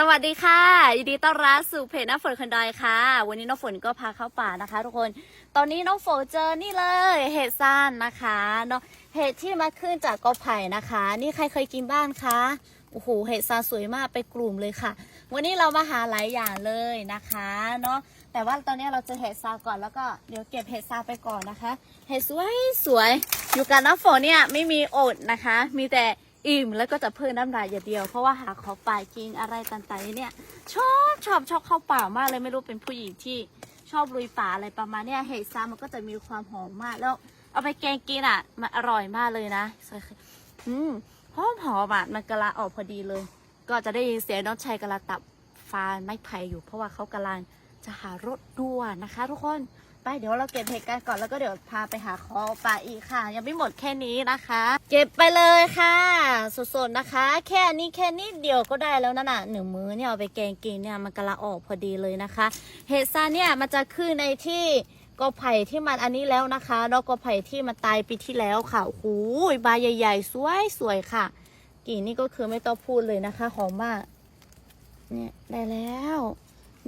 สวัสดีค่ะยินดีต้อนรับสู่เพจน้ำฝนคนดอยค่ะ วันนี้น้องฝนก็พาเข้าป่านะคะ ทุกคนตอนนี้น้องฝนเจอนี่เลยเห็ดซ่านนะคะเนาะเห็ดที่มาขึ้นจากกอไผ่นะคะ นี่ใครเคยกินบ้างคะโอ้โหเห็ดซ่านสวยมากไปกลุ่มเลยค่ะ วันนี้เรามาหาหลายอย่างเลยนะคะเนาะแต่ว่าตอนนี้เราเจะเห็ดซาก่อนแล้วก็เดี๋ยวเก็บเห็ดซาไปก่อนนะคะ เห็ดสวยสวยอยู่กับน้ำฝนเนี่ยไม่มีอดนะคะ มีแต่ อิ่มแล้วก็จะเพิ่มน้ำลายอย่างเดียว เพราะว่าหาของป่ากินอะไรต่างๆเนี่ยชอบชอบชอบเข้าป่ามากเลยไม่รู้เป็นผู้หญิงที่ชอบลุยป่าอะไรประมาณเนี้ยเห็ดซามันก็จะมีความหอมมากแล้ว เอาไปแกงกินอะมันอร่อยมากเลยนะอืมหอมหอมอะมันกำลังออกพอดีเลย ก็จะได้ยินเสียงน้องชายกำลังตับฟานไม้ไผ่อยู่ เพราะว่าเขากำลังจะหารถด่วนนะคะ ทุกคน ไปเดี๋ยวเราเก็บเห็ดกันก่อนแล้วก็เดี๋ยวพาไปหาคอปลาอีกค่ะ ยังไม่หมดแค่นี้นะคะ เก็บไปเลยค่ะสดๆนะคะ แค่นี้แค่นี้เดียวก็ได้แล้วนั่นน่ะหนึ่งมื้อเนี่ยเอาไปแกงกินเนี่ยมันกำลังออกพอดีเลยนะคะ เห็ดซาเนี่ยมันจะขึ้นในที่กอไผ่ที่มันอันนี้แล้วนะคะดอกกอไผ่ที่มันตายปีที่แล้วค่ะโอ้โหใบใหญ่ๆ สวยๆค่ะกลิ่นนี่ก็คือไม่ต้องพูดเลยนะคะหอมมากเนี่ยได้แล้ว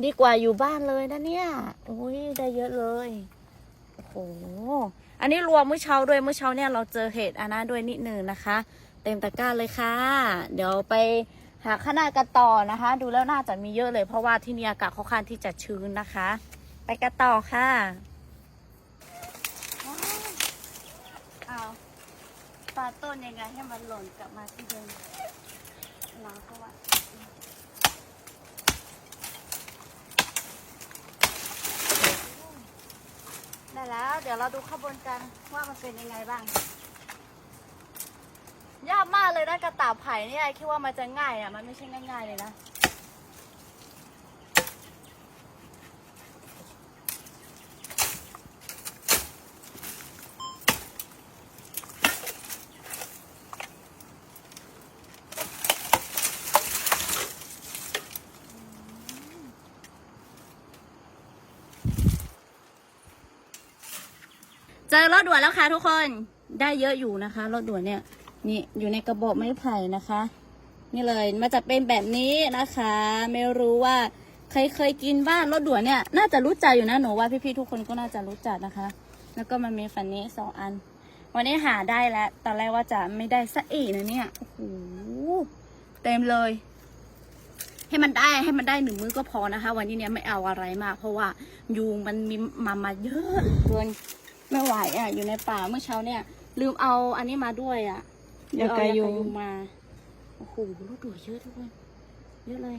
ดีกว่าอยู่บ้านเลยนะเนี่ยโอ้ยได้เยอะเลยโอ้โหอันนี้รวมเมื่อเช้าด้วยเมื่อเช้าเนี่ยเราเจอเห็ดอันนั้นด้วยนิดนึงนะคะ เต็มตะกร้าเลยค่ะ เดี๋ยวไปหาข้างหน้ากันต่อนะคะ ดูแล้วน่าจะมีเยอะเลย เพราะว่าที่นี่อากาศค่อนข้างที่จะชื้นนะคะ ไปกันต่อค่ะเอาปลาต้นยังไงให้มันหล่นกลับมาที่เดิมเราก็ว่า ได้ แล้ว เดี๋ยวเราดูข้างบนกันว่ามันเป็นยังไงบ้าง ยากมากเลยนะกระต่ายไผ่เนี่ยคิดว่ามันจะง่ายอะ มันไม่ใช่ง่ายๆเลยนะ เจอรถด่วนแล้วค่ะทุกคนได้เยอะอยู่นะคะรถด่วนเนี่ย นี่อยู่ในกระบอกไม้ไผ่นะคะ นี่เลยมันจะเป็นแบบนี้นะคะ ไม่รู้ว่าใครเคยกินบ้างรถด่วนเนี่ย น่าจะรู้จักอยู่นะหนูว่าพี่ๆทุกคนก็น่าจะรู้จักนะคะ แล้วก็มันมีฟันนี้สองอัน วันนี้หาได้แล้ว ตอนแรกว่าจะไม่ได้สักอีกนะเนี่ยโอ้โหเต็มเลย ให้มันได้ให้มันได้หนึ่งมื้อก็พอนะคะ วันนี้เนี่ยไม่เอาอะไรมาก เพราะว่ายุงมันมีมามาเยอะเกิน ไม่ไหวอะ อยู่ในป่าเมื่อเช้าเนี่ย ลืมเอาอันนี้มาด้วยอะยากันยุงเอมาโอ้โหลูกดูเยอะทุกคนเยอะเลย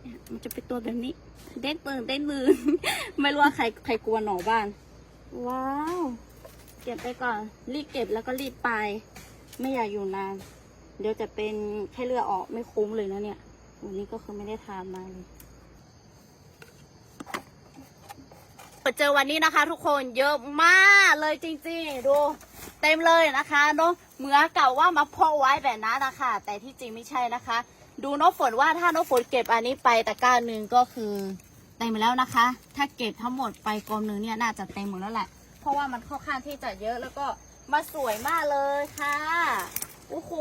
เนี่ยมันจะเป็นตัวแบบนี้ เด้นตื่นเด้นมือ ไม่รู้ว่าใครใครกลัวหนอบ้างว้าว เก็บไปก่อน รีบเก็บแล้วก็รีบไป ไม่อยากอยู่นาน เดี๋ยวจะเป็นแค่เลือดออกไม่คุ้มเลยนะเนี่ยวันนี้ก็คือไม่ได้ทานมาเลย เจอวันนี้นะคะ ทุกคนเยอะมากเลยจริงๆ ดูเต็มเลยนะคะเนาะเหมือนเก่าว่ามาเพาะไว้แบบนั้นนะคะแต่ที่จริงไม่ใช่นะคะ ดูน้องฝนว่าถ้าน้องฝนเก็บอันนี้ไปตะกร้าหนึ่งก็คือเต็มแล้วนะคะ ถ้าเก็บทั้งหมดไปกลมหนึ่งเนี่ยน่าจะเต็มหมดแล้วแหละ เพราะว่ามันค่อนข้างที่จะเยอะแล้วก็มาสวยมากเลยค่ะโอ้โห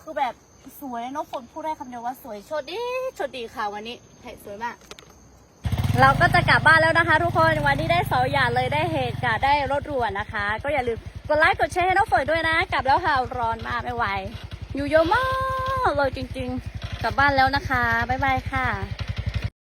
คือแบบสวยน้องฝนพูดได้คำเดียวว่าสวยโชดดีโชดดีค่ะวันนี้เห็นสวยมาก เราก็จะกลับบ้านแล้วนะคะ ทุกคนวันนี้ได้สองอย่างเลยได้เหตุการณ์ได้รถรัวนนะคะ ก็อย่าลืมกดไลค์กดแชร์ให้น้องฝนด้วยนะ กลับแล้วค่ะร้อนมากไม่ไหวอยู่เยอะมากเลยจริง ๆ กลับบ้านแล้วนะคะบ๊ายบายค่ะ